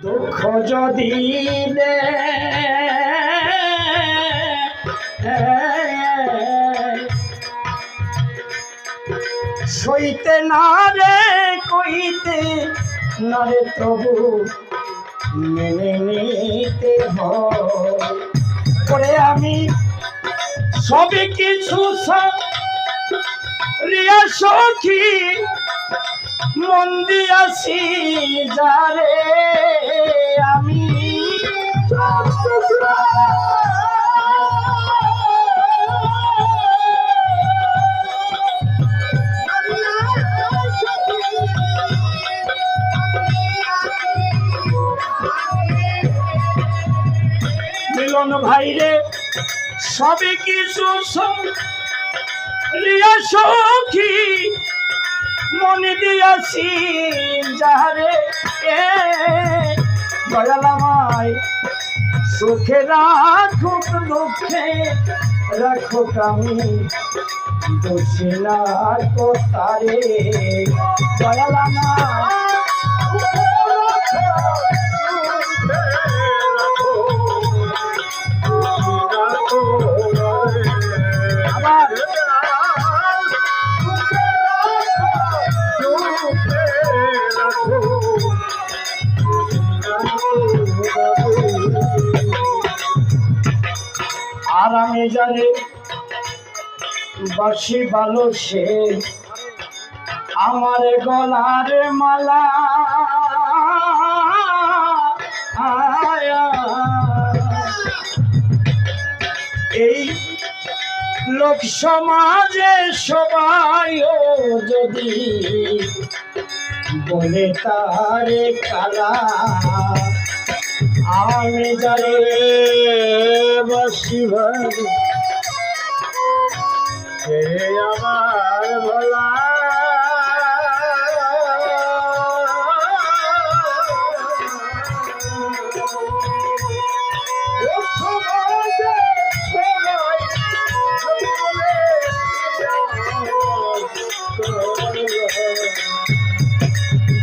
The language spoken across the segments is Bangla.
দুঃখ যদি সইতে না রে, কইতে না রে তবু মেনে নিতে করে আমি সবই কিছু সব রিয়া সখী, মন দিয়াছি যারে। মিলন ভাইরে সবে কিছু সখী মনে দিয়াছি যারে এ দয়ালামায় সুখে রাখুক দুঃখে, রাখুক আমি দোষী না তারে। আমি জানি বাসি ভালো সে আমার গলার মালা। এই লোক সমাজে সবাই যদি বলে তারে কালা আমি যারে বসি ভালো সে আমার ভোলা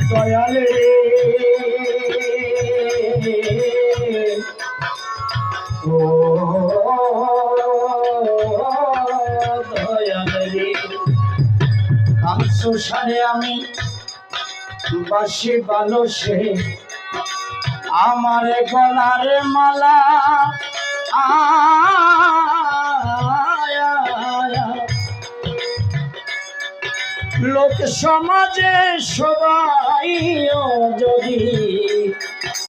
দয়ালে সংসারে আমি বাসি ভালো সে আমার গলার মালা লোক সমাজে সবাই যদি